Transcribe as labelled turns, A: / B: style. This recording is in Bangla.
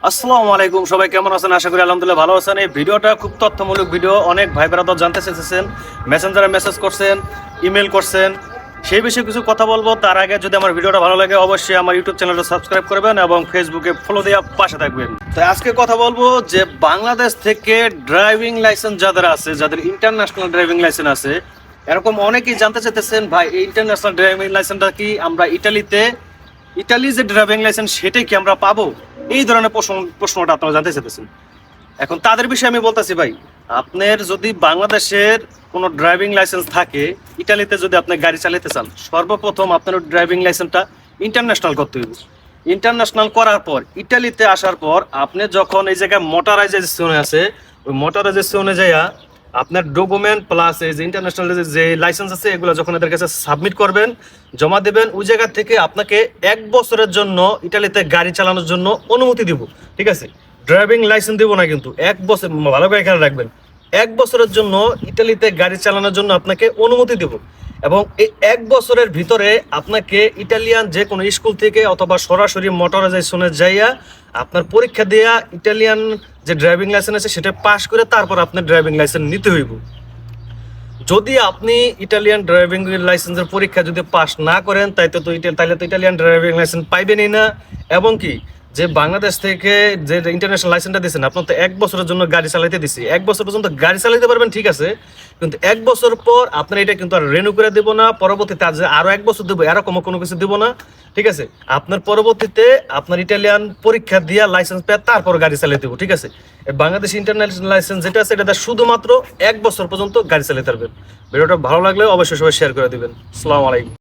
A: আসসালামু আলাইকুম। সবাই কেমন আছেন? আশা করি আলহামদুলিল্লাহ ভালো আছেন। এই ভিডিওটা খুব তথ্যমূলক ভিডিও। অনেক ভাই বেড়াদার জানতে চেয়েছেন মেসেঞ্জারে মেসেজ করছেন ইমেল করছেন। সেই বিষয়ে কিছু কথা বলব। তার আগে যদি আমার ভিডিওটা ভালো লাগে, অবশ্যই আমার ইউটিউব চ্যানেলটা সাবস্ক্রাইব করবেন এবং ফেসবুকে ফলো দিয়ে পাশে থাকবেন। তো আজকে কথা বলব যে বাংলাদেশ থেকে ড্রাইভিং লাইসেন্স যাদের আছে, যাদের ইন্টারন্যাশনাল ড্রাইভিং লাইসেন্স আছে, এরকম অনেকেই জানতে চাইতেছেন, ভাই, এই ইন্টারন্যাশনাল ড্রাইভিং লাইসেন্সটা কি আমরা ইটালিতে ইটালি যে ড্রাইভিং লাইসেন্স সেটাই কি আমরা পাবো? এই ধরনের প্রশ্ন, প্রশ্নটা আপনারা জানতে চাইতেছেন। এখন তাদের বিষয়ে আমি বলতেছি, ভাই, আপনার যদি বাংলাদেশের কোনো ড্রাইভিং লাইসেন্স থাকে, ইটালিতে যদি আপনি গাড়ি চালাতে চান, সর্বপ্রথম আপনার ড্রাইভিং লাইসেন্সটা ইন্টারন্যাশনাল করতে হবে ইন্টারন্যাশনাল করার পর, ইটালিতে আসার পর, আপনি যখন এই জায়গায় মোটরাইজেশনে আছে, ওই মোটরাইজেশনে যাইয়া আপনার ডকুমেন্ট প্লাস এই যে ইন্টারন্যাশনাল যে লাইসেন্স আছে, এগুলো যখন এদের কাছে সাবমিট করবেন, জমা দেবেন, ওই জায়গা থেকে আপনাকে এক বছরের জন্য ইটালিতে গাড়ি চালানোর জন্য অনুমতি দিব, ঠিক আছে? ড্রাইভিং লাইসেন্স দেবো না কিন্তু, এক বছর ভালো করে এখানে রাখবেন, এক বছরের জন্য ইটালিতে গাড়ি চালানোর জন্য আপনাকে অনুমতি দেব। এবং এই এক বছরের ভিতরে আপনাকে ইটালিয়ান যে কোনো স্কুল থেকে অথবা সরাসরি মোটরাইজেশনে যাইয়া আপনার পরীক্ষা দেয়া ইটালিয়ান যে ড্রাইভিং লাইসেন্স আছে সেটা পাশ করে তারপর আপনার ড্রাইভিং লাইসেন্স নিতে হইব। যদি আপনি ইটালিয়ান ড্রাইভিং লাইসেন্সের পরীক্ষা যদি পাশ না করেন তাই তো তাহলে তো ইটালিয়ান ড্রাইভিং লাইসেন্স পাইবেনই না। এবং কি যে বাংলাদেশ থেকে যে ইন্টারন্যাশনাল লাইসেন্সটা দিয়েছেন, আপনার তো এক বছরের জন্য গাড়ি চালাইতে দিছি। এক বছর পর্যন্ত গাড়ি চালাইতে পারবেন, ঠিক আছে। কিন্তু এক বছর পর আপনার এটা কিন্তু আর রেনু করে দেবো না। পরবর্তীতে যে আরও এক বছর দেবো, এরকম কোনো কিছু দেবো না, ঠিক আছে। আপনার পরবর্তীতে আপনার ইটালিয়ান পরীক্ষা দিয়া লাইসেন্স পেয়ে তারপর গাড়ি চালাইতে দেবো, ঠিক আছে। বাংলাদেশ ইন্টারন্যাশনাল লাইসেন্স যেটা আছে, এটা শুধুমাত্র এক বছর পর্যন্ত গাড়ি চালাতে পারবেন ভিডিওটা ভালো লাগলে অবশ্যই সবাই শেয়ার করে দিবেন। আসসালামু আলাইকুম।